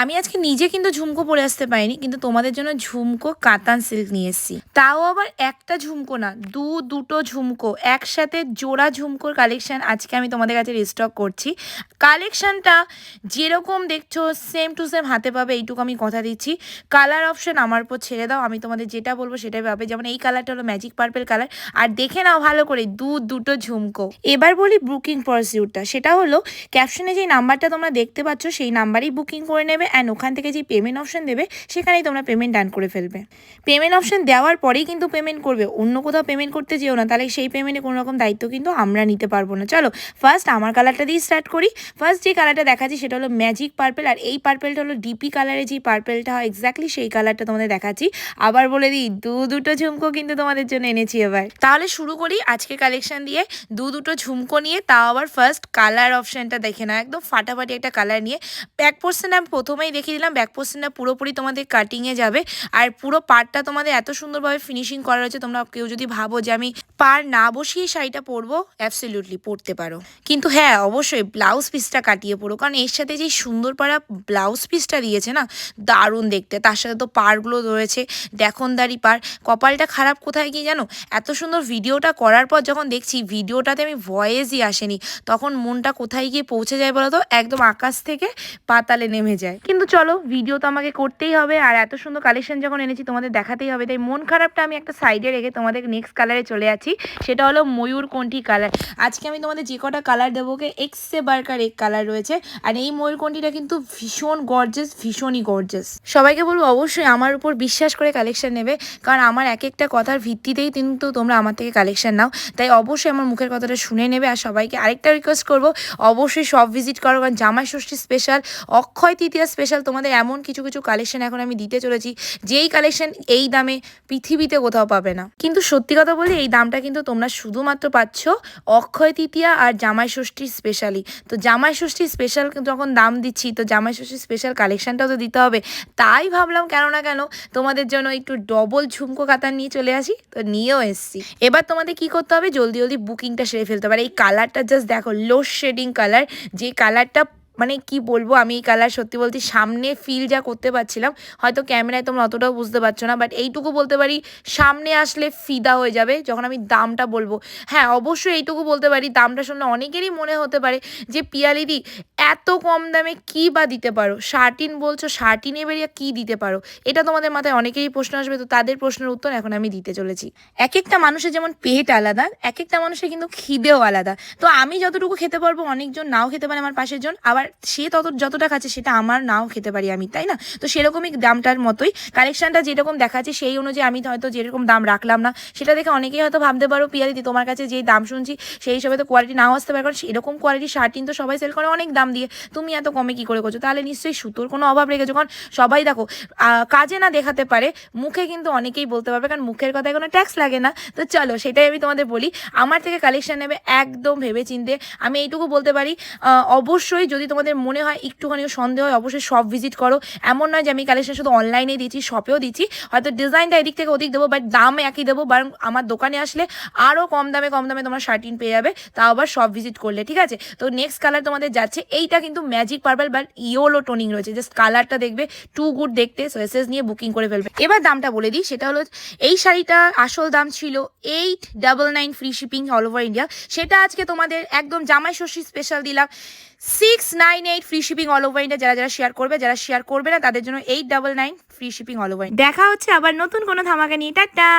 আমি আজকে নিজে কিন্তু ঝুমকো পরে আসতে পারিনি, কিন্তু তোমাদের জন্য ঝুমকো কাতান সিল্ক নিয়ে এসেছি। তাও আবার একটা ঝুমকো না, দু, দুটো ঝুমকো, একসাথে জোড়া ঝুমকোর কালেকশন আজকে আমি তোমাদের কাছে রিস্টক করছি। কালেকশনটা যেরকম দেখছ সেম টু সেম হাতে পাবে, এইটুকু আমি কথা দিচ্ছি। কালার অপশন আমার উপর ছেড়ে দাও, আমি তোমাদের যেটা বলব সেটাই পাবে। যেমন এই কালারটা হলো ম্যাজিক পার্পেল কালার আর দেখে নাও ভালো করে, দু, দুটো ঝুমকো। এবার বলি বুকিং পারসিউটটা সেটা হলো ক্যাপশনে যেই নাম্বারটা তোমরা দেখতে পাচ্ছ, সেই নাম্বারেই বুকিং করে নেবে। অ্যান্ড ওখান থেকে যে পেমেন্ট অপশন দেবে, সেখানেই তোমরা পেমেন্ট ডান করে ফেলবে। পেমেন্ট অপশন দেওয়ার পরেই কিন্তু পেমেন্ট করবে। অন্য কোথাও পেমেন্ট করতে যেও না, তাহলে সেই পেমেন্টে কোনো রকম দায়িত্ব কিন্তু আমরা নিতে পারব না। চলো ফার্স্ট আমার কালারটা দিয়ে স্টার্ট করি। ফার্স্ট যে কালারটা দেখাচ্ছি, সেটা হলো ম্যাজিক পার্পেল আর এই পার্পেলটা হলো ডিপি কালারের যে পার্পেলটা হয় এক্স্যাক্টলি সেই কালারটা তোমাদের দেখাচ্ছি। আবার বলে দিই, দু দুটো ঝুমকো কিন্তু তোমাদের জন্য এনেছি এবার। তাহলে শুরু করি আজকে কালেকশন দিয়ে। দু দুটো ঝুমকো নিয়ে, তাও আবার ফার্স্ট কালার অপশনটা দেখে না একদম ফাটাফাটি একটা কালার নিয়ে। ব্যাক পোর্শন আমি প্রথমেই দেখিয়ে দিলাম ব্যাক পোর্শনটা পুরোপুরি তোমাদের কাটিংয়ে যাবে। আর পুরো পার্টটা তোমাদের এত সুন্দরভাবে ফিনিশিং করা রয়েছে, তোমরা কেউ যদি ভাবো যে আমি পার না বসিয়ে শাড়িটা পরবো অ্যাবসলিউটলি পরতে পারো। কিন্তু হ্যাঁ অবশ্যই ব্লাউজ পিসটা কাটিয়ে পড়ো কারণ এর সাথে যে সুন্দর পাড়া ব্লাউজ পিসটা দিয়েছে না, দারুণ দেখতে। তার সাথে তো পারগুলো রয়েছে, দেখনদারি পার কপালটা খারাপ কোথায় গিয়ে জানো? এত সুন্দর ভিডিওটা করার পর যখন দেখছি ভিডিওটাতে আমি ভয়েসই আসেনি, তখন মনটা কোথায় গিয়ে পৌঁছে যায় বলো তো? একদম আকাশ থেকে পাতালে নেমে যায়। কিন্তু চলো ভিডিও তো আমাকে করতেই হবে আর এত সুন্দর কালেকশন যখন এনেছি তোমাদের দেখাতেই হবে। তাই মন খারাপটা আমি একটা সাইডে রেখে তোমাদের নেক্সট কালারে চলে আছি সেটা হলো ময়ূর কোনটি কালার আজকে আমি তোমাদের যে কটা কালার দেবো এক্সে বার্কার এক কালার রয়েছে। আর এই ময়ূর কোনটিটা কিন্তু ভীষণ গর্জেস ভীষণই গর্জেস সবাইকে বলব অবশ্যই আমার উপর বিশ্বাস করে কালেকশন নেবে। কারণ আমার এক একটা কথার ভিত্তিতেই কিন্তু তোমরা আমার থেকে কালেকশন নাও। তাই অবশ্যই আমার মুখের কথাটা শুনে নেবে আর সবাইকে আরেকটা রিকোয়েস্ট করব। অবশ্যই সব ভিজিট করো, কারণ জামাই ষষ্ঠী স্পেশাল অক্ষয় তৃতীয়া স্পেশাল তোমাদের এমন কিছু কিছু কালেকশন এখন আমি দিতে চলেছি, যেই কালেকশন এই দামে পৃথিবীতে কোথাও পাবে না। কিন্তু সত্যি কথা বলি এই দামটা কিন্তু তোমরা শুধুমাত্র পাচ্ছ অক্ষয় তৃতীয়া আর জামাই ষষ্ঠী স্পেশালি তো জামাই ষষ্ঠী স্পেশাল যখন দাম দিচ্ছি, তো জামাই ষষ্ঠী স্পেশাল কালেকশনটাও তো দিতে হবে। তাই ভাবলাম কেন না কেন তোমাদের জন্য একটু ডবল ঝুমকো কাতার নিয়ে চলে আসি, তো নিয়েও এসছি। এবার তোমাদের কি করতে হবে? জলদি জলদি বুকিংটা সেরে ফেলতে আর এই কালারটা জাস্ট দেখো লো শেডিং কালার যে কালারটা মানে কি বলব, আমি এই কালার সত্যি বলতে সামনে ফিল যা করতে পারছিলাম, হয়তো ক্যামেরায় তোমরা অতটাও বুঝতে পারছ না বাট এইটুকু বলতে পারি, সামনে আসলে ফিদা হয়ে যাবে যখন আমি দামটা বলব। হ্যাঁ অবশ্যই এইটুকু বলতে পারি, দামটা শুনলে অনেকেরই মনে হতে পারে যে পিয়ালিদি এত কম দামে কি বা দিতে পারো? শার্টিন বলছো, শার্টিনে বেরিয়ে কি দিতে পারো? এটা তোমাদের মাথায় অনেকেরই প্রশ্ন আসবে, তো তাদের প্রশ্নের উত্তর এখন আমি দিতে চলেছি। এক একটা মানুষের যেমন পেট আলাদা এক একটা মানুষের কিন্তু খিদেও আলাদা। তো আমি যতটুকু খেতে পারব, অনেকজন নাও খেতে পারে আমার পাশের জন, আবার সে তত, যতটা খাচ্ছে সেটা আমার নাও খেতে পারি আমি, তাই না? তো সেরকমই দামটার মতোই। কালেকশনটা যেরকম দেখাচ্ছে সেই অনুযায়ী আমি হয়তো যেরকম দাম রাখলাম না, সেটা দেখে অনেকেই হয়তো ভাবতে পারো পিয়ারিদি তোমার কাছে যেই দাম শুনছি, সেই হিসাবে তো কোয়ালিটি নাও আসতে পারে, কারণ সেরকম কোয়ালিটি শার্টিন তো সবাই সেল করে অনেক দাম দিয়ে। তুমি এত কমে কি করে করছ? তাহলে নিশ্চয়ই সুতোর কোনো অভাব রেখেছো, কারণ সবাই দেখো কাজে না দেখাতে পারে, মুখে কিন্তু অনেকেই বলতে পারবে, কারণ মুখের কথায় কোনো ট্যাক্স লাগে না। তো চলো, সেটাই আমি তোমাদের বলি, আমার থেকে কালেকশন নেবে একদম ভেবে চিনতে আমি এইটুকু বলতে পারি অবশ্যই যদি তোমাদের মনে হয় একটুখানিও সন্দেহ হয়, অবশ্যই সব ভিজিট করো। এমন নয় যে আমি কালেকশন শুধু অনলাইনে দিচ্ছি শপেও দিচ্ছি। হয়তো ডিজাইনটা এদিক থেকে ওদিক দেবো বাট দাম একই দেবো, বরং আমার দোকানে আসলে আরও কম দামে কম দামে তোমার শার্টিন পেয়ে যাবে। তাও আবার সব ভিজিট করলে, ঠিক আছে? তো নেক্সট কালার তোমাদের যাচ্ছে, এইটা কিন্তু magic purple but yellow toning রয়েছে। জাস্ট কালারটা দেখবে টু গুড দেখতে সো নিয়ে বুকিং করে ফেলবে। এবার দামটা বলে দিই, সেটা হলো এই শাড়িটা আসল দাম ছিল eight double nine free shipping all over India সেটা আজকে তোমাদের একদম জামাই ষষ্ঠী স্পেশাল দিলাম। Six nine eight free shipping all over India যারা যারা শেয়ার করবে, যারা শেয়ার করবে না, তাদের জন্য eight double nine free shipping all over দেখা হচ্ছে আবার নতুন কোনো ধামাকা নিয়ে। টাটা।